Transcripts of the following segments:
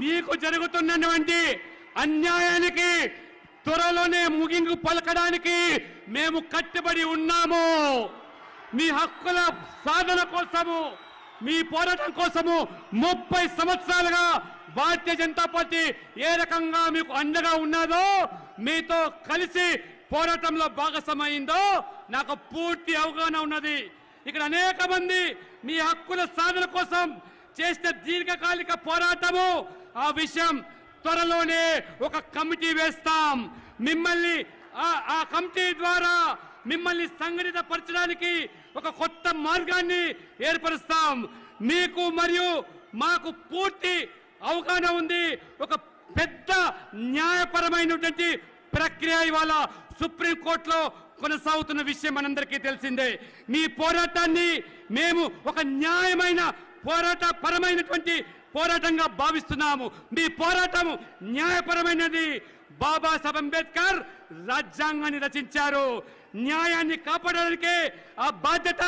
మీకు జరుగుతున్నటువంటి అన్యాయానికి త్వరలోనే ముగింపు పలకడానికి మేము కట్టుబడి ఉన్నాము. మీ హక్కుల సాధన కోసము మీ పోరాటం కోసము ముప్పై సంవత్సరాలుగా భారతీయ జనతా పార్టీ ఏ రకంగా మీకు అండగా ఉన్నదో మీతో కలిసి పోరాటంలో భాగస్వామైందో నాకు పూర్తి అవగాహన ఉన్నది. ఇక్కడ అనేక మంది మీ హక్కుల సాధన కోసం చేసిన దీర్ఘకాలిక పోరాటము ఆ విషయం త్వరలోనే ఒక కమిటీ వేస్తాం. మిమ్మల్ని ఆ- ఆ కమిటీ ద్వారా మిమ్మల్ని సంఘటిత పరచడానికి ఒక కొత్త మార్గాన్ని ఏర్పరుస్తాం. మీకు మరియు మాకు పూర్తి అవగాహన ఉంది. ఒక పెద్ద న్యాయపరమైనటువంటి ప్రక్రియ ఇవాళ సుప్రీంకోర్టులో కొనసాగుతున్న విషయం మనందరికీ తెలిసిందే. మీ పోరాటాన్ని మేము ఒక న్యాయమైన పోరాట పరమైనటువంటి పోరాటంగా భావిస్తున్నాము. మీ పోరాటం న్యాయపరమైనది. బాబాసాహెబ్ అంబేద్కర్ రాజ్యాంగాన్ని రచించారు. న్యాయాన్ని కాపాడడానికే ఆ బాధ్యత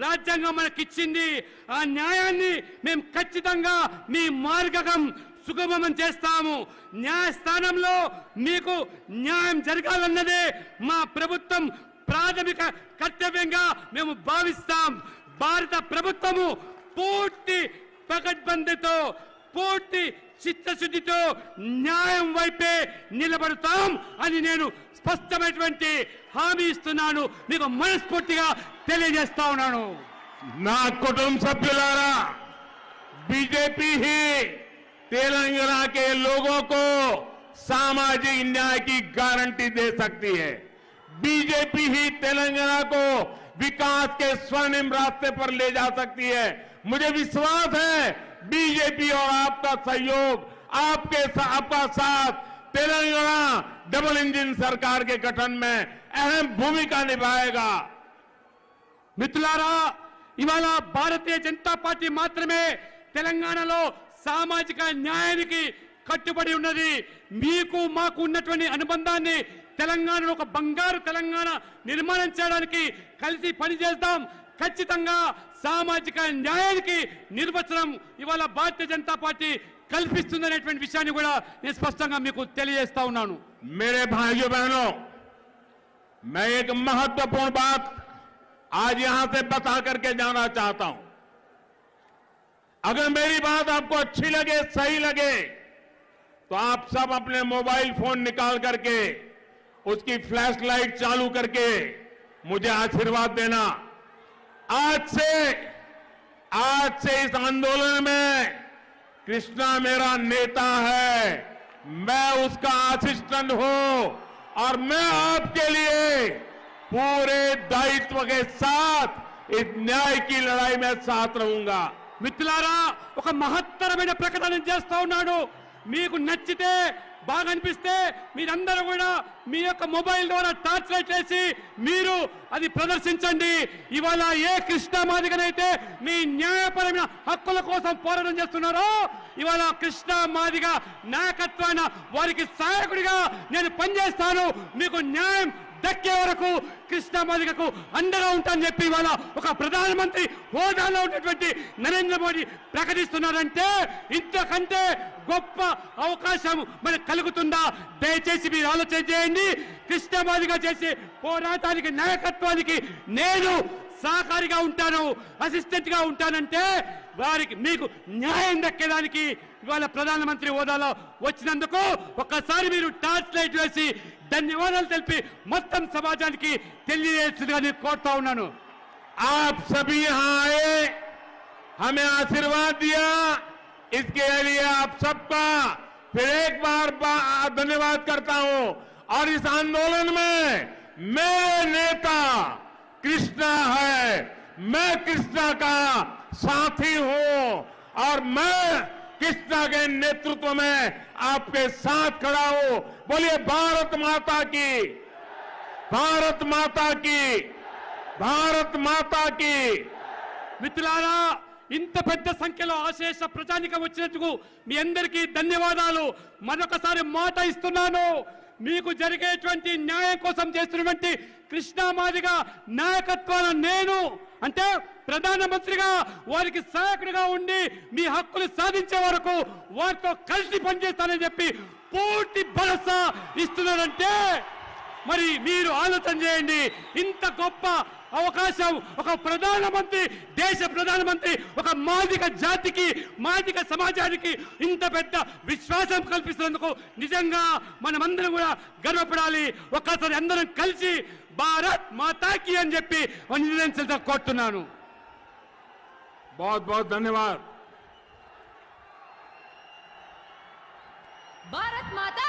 రాజ్యాంగం మనకిచ్చింది. ఆ న్యాయాన్ని మేము ఖచ్చితంగా మీ మార్గం సుగమం చేస్తాము. న్యాయస్థానంలో మీకు న్యాయం జరగాలన్నదే మా ప్రభుత్వం ప్రాథమిక కర్తవ్యంగా మేము భావిస్తాం. భారత ప్రభుత్వము పూర్తి పకడ్బందీతో పూర్తి చిత్తశుద్ధితో న్యాయం వైపే నిలబడతాం అని నేను స్పష్టమైనటువంటి హామీ ఇస్తున్నాను మీకు మనస్ఫూర్తిగా తెలియజేస్తా ఉన్నాను నా కుటుంబ సభ్యులారా बीजेपी ही तेलंगाना के लोगों को सामाजिक न्याय की गारंटी दे सकती है बीजेपी ही तेलंगाना को विकास के स्वर्णिम रास्ते पर ले जा सकती है मुझे विश्वास है बीजेपी और आपका सहयोग आपके सा, आपका साथ तेलंगाना डबल इंजन सरकार के गठन में अहम भूमिका निभाएगा మిత్రులారా ఇవాళ భారతీయ జనతా పార్టీ మాత్రమే తెలంగాణలో సామాజిక న్యాయానికి కట్టుబడి ఉన్నది మీకు మాకు ఉన్నటువంటి అనుబంధాన్ని తెలంగాణలో ఒక బంగారు తెలంగాణ నిర్మాణం చేయడానికి కలిసి పనిచేద్దాం ఖచ్చితంగా సామాజిక న్యాయానికి నిర్వచనం ఇవాళ భారతీయ జనతా పార్టీ కల్పిస్తుందనేటువంటి విషయాన్ని కూడా నేను స్పష్టంగా మీకు తెలియజేస్తా ఉన్నాను मेरे भाइयों बहनों मैं एक महत्वपूर्ण बात आज यहां से बता करके जाना चाहता हूं अगर मेरी बात आपको अच्छी लगे सही लगे तो आप सब अपने मोबाइल फोन निकाल करके उसकी फ्लैश लाइट चालू करके मुझे आशीर्वाद देना आज से आज से इस आंदोलन में कृष्णा मेरा नेता है मैं उसका असिस्टेंट हूं और मैं आपके लिए पूरे दायित्व के साथ इस न्याय की लड़ाई में साथ रहूंगा మిత్రులారా ఒక మహత్తరమైన ప్రకటన చేస్తా ఉన్నాడు మీకు నచ్చితే బాగా అనిపిస్తే మీరందరూ కూడా మీ యొక్క మొబైల్ ద్వారా టార్చ్ లైట్ వేసి మీరు అది ప్రదర్శించండి. ఇవాళ ఏ కృష్ణమాదిగనైతే మీ న్యాయపరమైన హక్కుల కోసం పోరాటం చేస్తున్నారో ఇవాళ కృష్ణ మాదిగ నాయకత్వాన వారికి సహాయకుడిగా నేను పనిచేస్తాను. మీకు న్యాయం దక్కే వరకు కృష్ణా మాదిగకు అండగా ఉంటానని చెప్పి ఇవాళ ఒక ప్రధానమంత్రి హోదాలో ఉన్నటువంటి నరేంద్ర మోడీ ప్రకటిస్తున్నారంటే ఇంతకంటే గొప్ప అవకాశం మనకు కలుగుతుందా? దయచేసి మీరు ఆలోచన చేయండి. కృష్ణ మాదిగా చేసే పోరాటానికి నాయకత్వానికి నేను సహకారిగా ఉంటాను అసిస్టెంట్ గా ఉంటానంటే వారికి మీకు న్యాయం దక్కేదానికి ఇవాళ ప్రధానమంత్రి హోదాలో వచ్చినందుకు ఒక్కసారి మీరు టార్చ్ లైట్ వేసి ధన్యవాదాలు తెలిపి మొత్తం సమాజానికి తెలియజేస్తుందిగా నేను కోరుతా ఉన్నాను आप सभी यहां आए हमें आशीर्वाद दिया इसके लिए आप सबका फिर एक बार बा- धन्यवाद करता हूं और इस आंदोलन में मेरे नेता कृष्णा है मैं कृष्णा का साथी हूं और मैं कृष्णा के नेतृत्व में आपके साथ खड़ा हूं बोलिए भारत माता की भारत माता की భారత్ మాతా కి మిత్రులారా ఇంత పెద్ద సంఖ్యలో ఆశేష ప్రజానికం వచ్చినందుకు మీ అందరికీ ధన్యవాదాలు మరొకసారి మాట ఇస్తున్నాను మీకు జరిగేటువంటి న్యాయం కోసం చేస్తున్నటువంటి కృష్ణామాదిగా నాయకత్వాన్ని నేను అంటే ప్రధానమంత్రిగా వారికి సహాయకుడిగా ఉండి మీ హక్కులు సాధించే వరకు వారితో కలిసి పనిచేస్తానని చెప్పి పూర్తి భరోసా ఇస్తున్నారంటే మరి మీరు ఆలోచన చేయండి. ఇంత గొప్ప అవకాశం ఒక ప్రధానమంత్రి దేశ ప్రధానమంత్రి ఒక మాదిక జాతికి మాదిక సమాజానికి ఇంత పెద్ద విశ్వాసం కల్పిస్తున్నందుకు నిజంగా మనమందరం కూడా గర్వపడాలి ఒక్కసారి అందరం కలిసి భారత్ మాతాకి అని చెప్పి నిజంగా కోరుతున్నాను बहुत बहुत धन्यवाद भारत माता की जय भारत